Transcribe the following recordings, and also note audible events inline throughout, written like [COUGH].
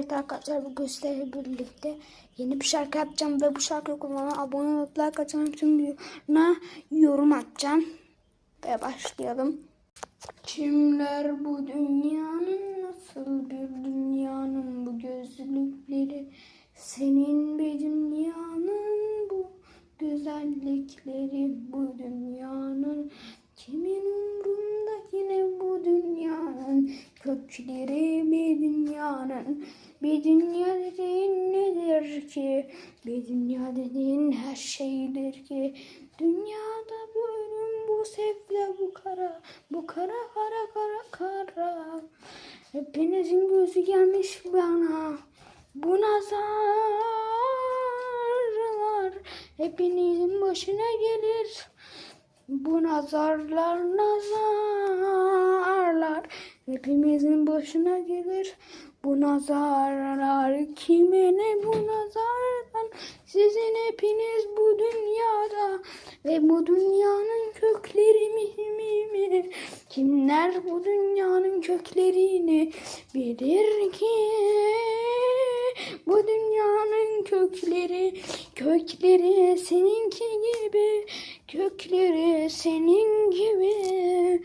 Evet arkadaşlar bu gösteri birlikte yeni bir şarkı yapacağım ve bu şarkıyı kullanan abone olup like atan tüm videolarına yorum atacağım. Ve başlayalım. Kimler bu dünyanın nasıl bir dünyanın bu gözlükleri senin bir dünyanın bu güzellikleri bu dünyanın kimin umrunda yine bu dünyanın kökleri bir dünyanın bir dünya dediğin nedir ki? Bir dünya dediğin her şeydir ki. Dünyada bu ölüm bu sevda bu kara bu kara kara kara kara. Hepinizin gözü gelmiş bana. Bu nazarlar hepinizin başına gelir. Bu nazarlar nazarlar hepimizin başına gelir bu nazarlar. Kime ne bu nazardan? Sizin hepiniz bu dünyada ve bu dünyanın kökleri mi mi kimler bu dünyanın köklerini bilir ki? Bu dünyanın kökleri kökleri seninki gibi kökleri senin gibi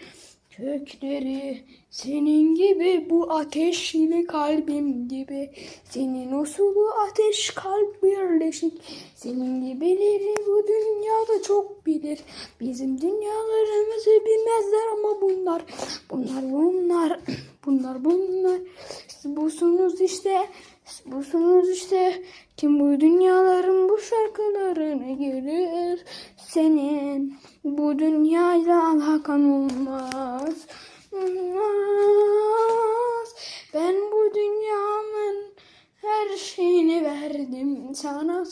kökleri senin gibi bu ateşli kalbim gibi. Senin o sulu ateş kalp birleşik. Senin gibileri bu dünyada çok bilir. Bizim dünyalarımızı bilmezler ama bunlar bunlar bunlar [CLEARS THROAT] bunlar bunlar. Siz busunuz işte siz busunuz işte. Kim bu dünyaların bu şarkılarını gelir? Senin bu dünyayla alakan olmaz olmaz. Ben bu dünyanın her şeyini verdim sana.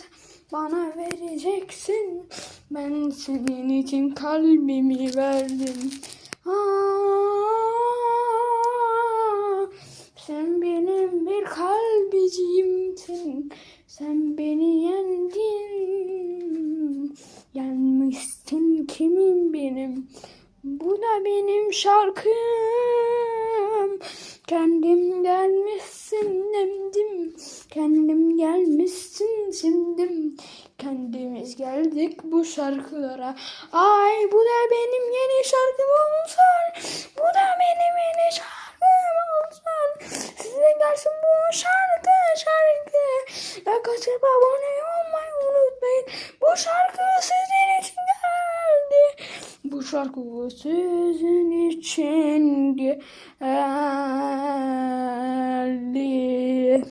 Bana vereceksin. Ben senin için kalbimi verdim. Aa, sen benim bir kalbicimsin. Sen beni yendin yenmişsin kimin benim bu da benim şarkım kendim gelmişsin demdim kendim gelmişsin simdim kendimiz geldik bu şarkılara. Ay bu da benim yeni şarkım olsun. Bu da benim yeni şarkım olsun. Size gelsin bu şarkı şarkı. Like atıp abone olmayı unutmayın. Bu şarkı sizin için geldi. Bu şarkı sizin için